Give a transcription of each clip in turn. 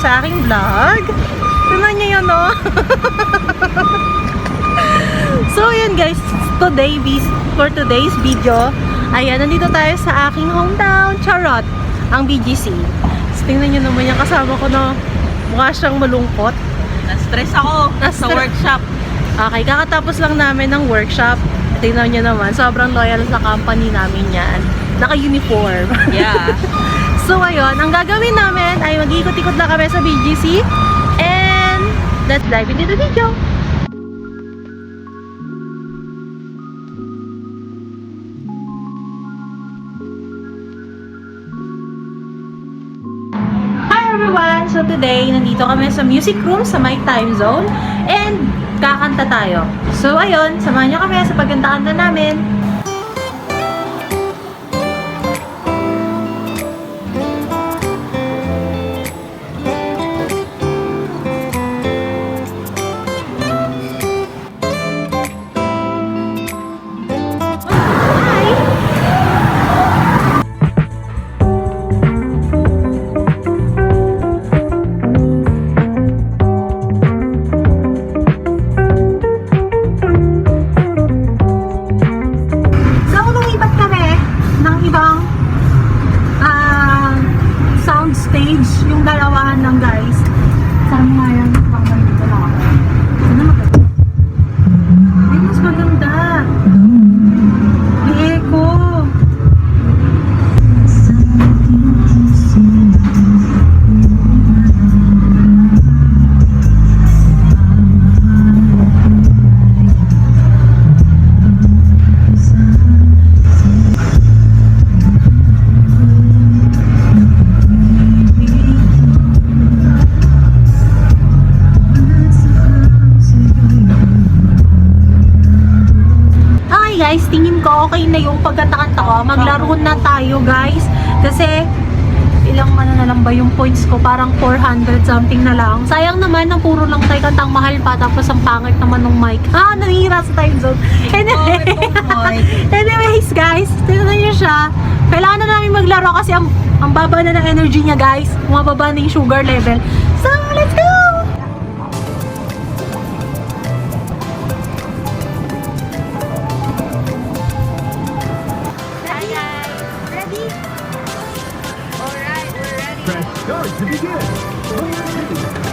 sa aking vlog. Tingnan niyo yun, no? so, yun guys. Today, for today's video, ayan, nandito tayo sa aking hometown, Charot, ang BGC. So, tingnan niyo naman yung kasama ko, no? Mukha siyang malungkot. Na-stress ako sa Na-stre- workshop. Okay, kakatapos lang namin ng workshop. Tingnan niyo naman, sobrang loyal sa company namin yan. Naka-uniform. Yeah. So ayun, ang gagawin namin ay mag-ikot-ikot lang kami sa BGC and let's dive into the video. Hi everyone! So today, nandito kami sa music room sa my time zone and kakanta tayo. So ayun, samahan niyo kami sa pagkanta-kanta namin. Guys, tingin ko okay na yung pagkanta-kanta ko. Maglaro na tayo guys. Kasi ilang ano na lang ba yung points ko? Parang 400 something na lang. Sayang naman, ang puro lang tayo kantang mahal pa. Tapos ang pangit naman ng mic. Ah, nanihira sa time zone. Anyway, anyways guys, tingnan niyo siya. Kailangan na namin maglaro kasi ang, ang baba na ng energy niya guys. Mababa na yung sugar level. So, let's go! Press start to begin.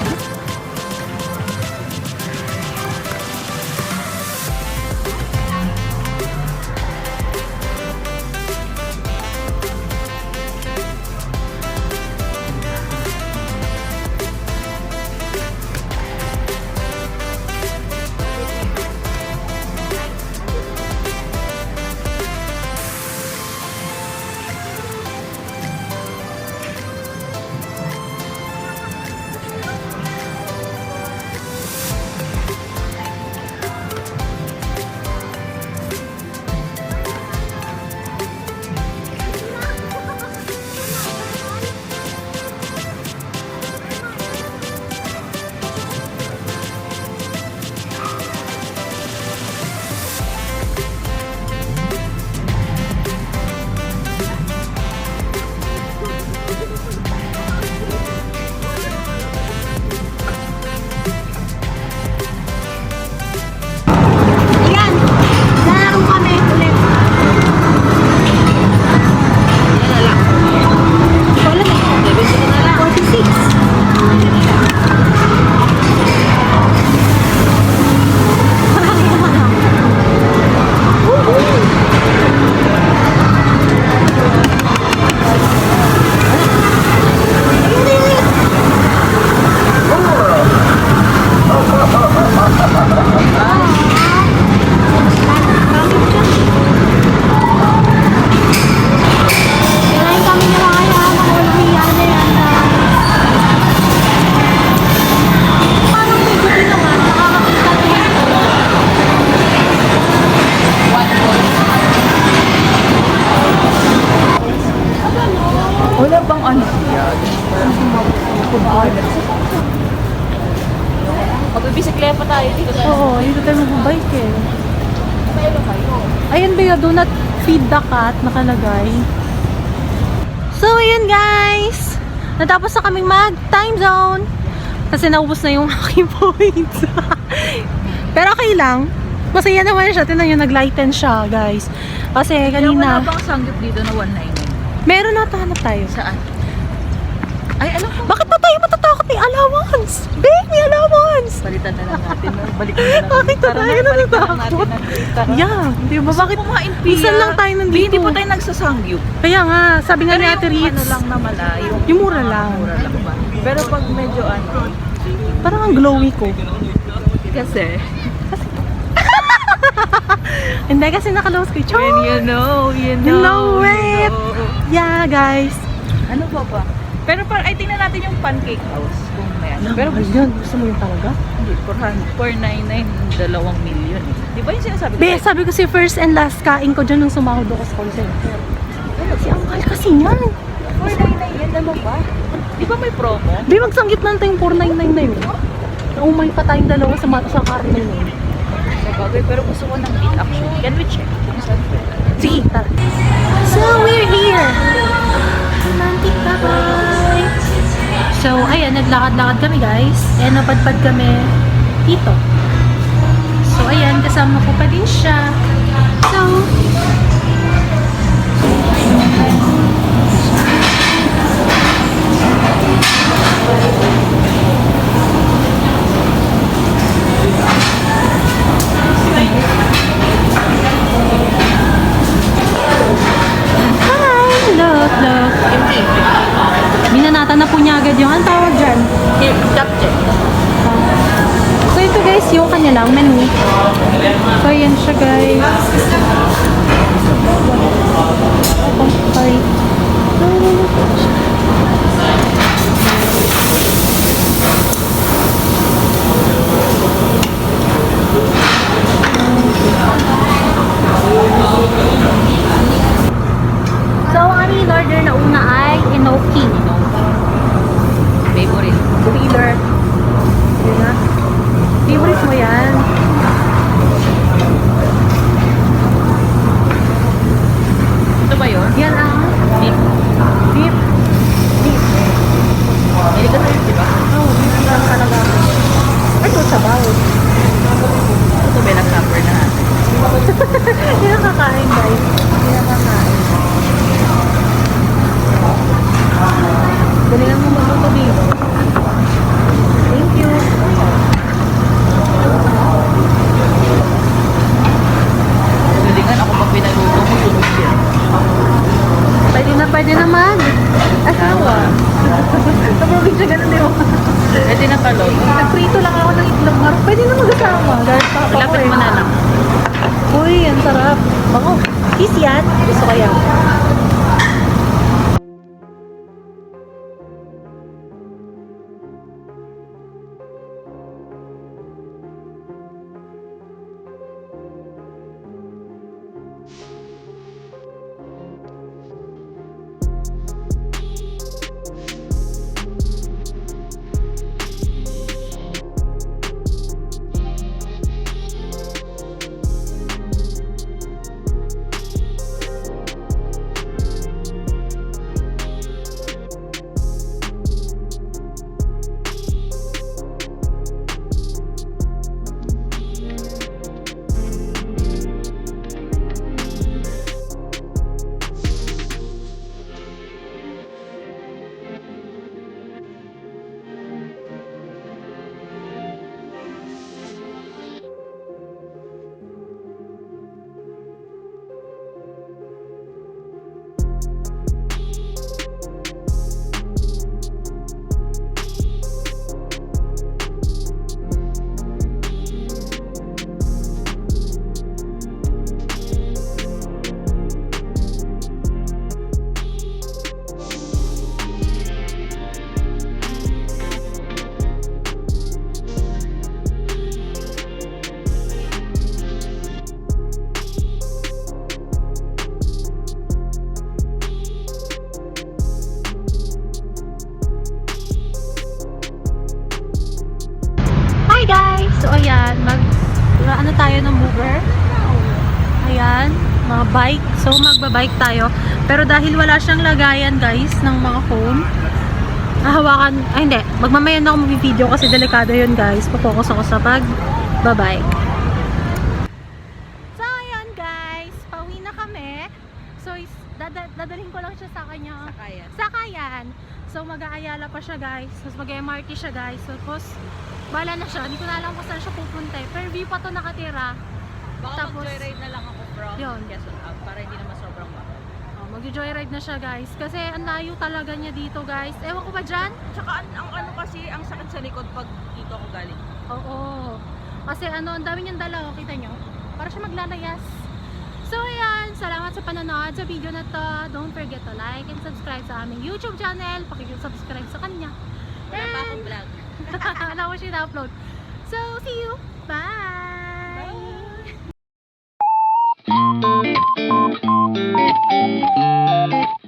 Magbibisikleta tayo dito. Oo, dito tayo magbabike eh. Ayan ba yun, do not feed the cat nakalagay. So, ayun guys. natapos na kaming mag time zone. Kasi naubos na yung aking points. Pero okay lang. Masaya naman siya. Tinan nyo, nag-lighten siya, guys. Kasi Kaya wala kanina, bang sanggip dito na 199? meron na hanap tayo. Saan? Ay, alam ko. Bakit may allowance? Babe, may allowance! Palitan na lang natin. Balik na lang. Bakit Tara tayo na, na. Tara. Yeah, di ba? Bakit? Kumain Minsan lang tayo nandito. Hindi po tayo nagsasangyup. Kaya nga, sabi nga ni Ate yung Ritz, ano lang naman ah, yung, Yung mura ah, lang. Mura lang ba? Pero pag medyo ano, parang ang glowy ko. kasi, Hindi kasi nakalose ko. When you know, you You know, know it. know. Yeah, guys. Ano pa ba? Pero par ay tingnan natin yung pancake house kung may ano. Pero Pero yun, gusto mo yun talaga? hindi, 400 499, dalawang million. Di ba yung sinasabi ko? Be, sabi ko si first and last kain ko dyan nung sumahod ako sa call center. Si ang mahal kasi niyan. 499 yan, dalawa. Di ba may promo? Be, magsanggit lang tayong 499 na yun. Naumay pa tayong dalawa sa, ma- sa caramel na yun. Sa bagay, pero gusto ko ng meat actually. Can we check? Sige, So, ayan, naglakad-lakad kami guys. And napadpad kami dito. So, ayan, kasama ko pa din siya. So, menu. So yan siya guys. Oh, sorry. So, ang aming order na una ay enoki. Favorite. Thriller. Yun na. Favorite mo yan. Ito ba yun? Yan ang Beef. beef. Beef. Hindi ka tayo, di ba? Oh, yan lang talaga. Ay, ito sabaw. Ito ba yung supper na natin? Hindi na kakain, guys. Hindi na kakain. Galingan mo magluto, babe. Thank you. Galingan ako pag pinaluto mo, sunog yan. Pwede na, pwede naman. Asawa. Sa probinsya, ganun din ako. Na kalot. Nagprito lang ako ng itlog. Mar- Pwede na mag-asama. Dahil pa ako Lapit eh. mo na lang. Uy, ang sarap. Bango. Kiss yan. Gusto ko yan. So magbabike tayo. Pero dahil wala siyang lagayan guys ng mga phone, hahawakan, ay hindi, magmamaya na ako mag-video kasi delikado yun guys. Papokus ako sa pag, bye-bye. So, ayan guys, pauwi na kami. So, is, dada, dadalhin ko lang siya sa kanya. Kaya. Sakayan. So, mag-aayala pa siya guys. Tapos mag-MRT siya guys. Tapos, bala na siya. Hindi ko na alam kung saan siya pupunta eh. Pero view pa to nakatira. Baka Tapos- mag-joyride na lang ako from Yun. Quezon Up para hindi naman sobrang baka. Oh, Mag-joyride na siya guys. Kasi ang layo talaga niya dito guys. Ewan ko ba dyan? Tsaka ang, ang ano kasi, ang sakit sa likod pag dito ako galing. Oo. Kasi ano, ang dami niyang dala. oh. Kita niyo? Para siya maglalayas. So ayan, salamat sa panonood sa video na to. Don't forget to like and subscribe sa aming YouTube channel. Pakikisubscribe sa kanya. Wala pa akong vlog. Wala ko siya na-upload. So, see you. Bye!